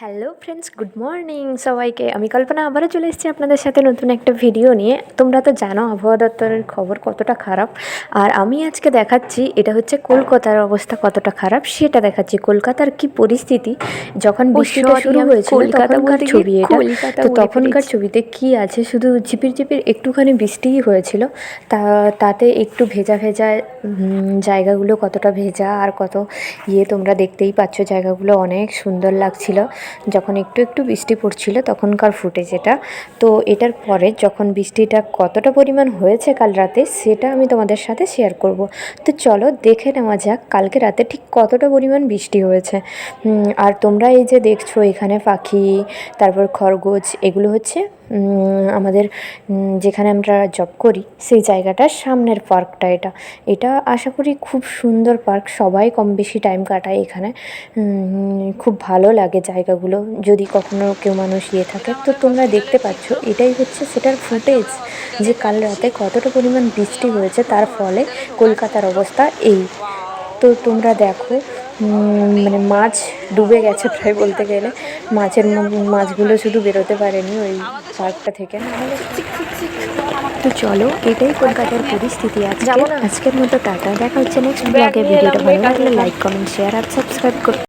Hello friends good morning সবাইকে আমি কল্পনা আবারও চলে এসেছি আপনাদের সাথে নতুন একটা ভিডিও নিয়ে। তোমরা তো জানো আবহাওয়া দপ্তরের খবর কতটা খারাপ। আর আমি আজকে দেখাচ্ছি এটা হচ্ছে কলকাতার অবস্থা কতটা খারাপ সেটা দেখাচ্ছি। কলকাতার কি পরিস্থিতি? যখন বৃষ্টিটা শুরু হয়েছিল তখনকার ছবি এটা। তো তখনকার ছবিতে কি আছে? শুধু ঝিপির ঝিপির একটুখানি বৃষ্টিই হয়েছিল। তা তাতে একটু ভেজা ভেজা জায়গাগুলো কতটা ভেজা আর কত ইয়ে তোমরা দেখতেই পাচ্ছ জায়গাগুলো অনেক সুন্দর লাগছিল। যখন একটু একটু বৃষ্টি পড়ছিল তখনকার ফুটেজ এটা। তো এটার পরে যখন বৃষ্টিটা কতটা পরিমাণ হয়েছে কাল রাতে সেটা আমি তোমাদের সাথে শেয়ার করব। তো চলো দেখে নেওয়া যাক কালকে রাতে ঠিক কতটা পরিমাণ বৃষ্টি হয়েছে। আর তোমরা এই যে দেখছ এখানে পাখি, তারপর খরগোশ, এগুলো হচ্ছে আমাদের যেখানে আমরা জব করি সেই জায়গাটার সামনের পার্কটা এটা। এটা আশা করি খুব সুন্দর পার্ক, সবাই কম বেশি টাইম কাটায় এখানে। খুব ভালো লাগে জায়গাগুলো। যদি কখনো কেউ মানুষ ইয়ে থাকে তো তোমরা দেখতে পাচ্ছ এটাই হচ্ছে সেটার ফুটেজ যে কাল রাতে কতটা পরিমাণ বৃষ্টি হয়েছে তার ফলে কলকাতার অবস্থা এই। তো তোমরা দেখো মানে মাছ ডুবে গেছে প্রায় বলতে গেলে। মাছের মাছগুলো শুধু বেরোতে পারেনি ওই পার্কটা থেকে। তো চলো এটাই কলকাতার পরিস্থিতি। আজকে আজকের মতো টাটা। দেখা হচ্ছে নেক্সট ব্লগে ভিডিওটা ভালো লাগলে লাইক কমেন্ট শেয়ার আর সাবস্ক্রাইব করতে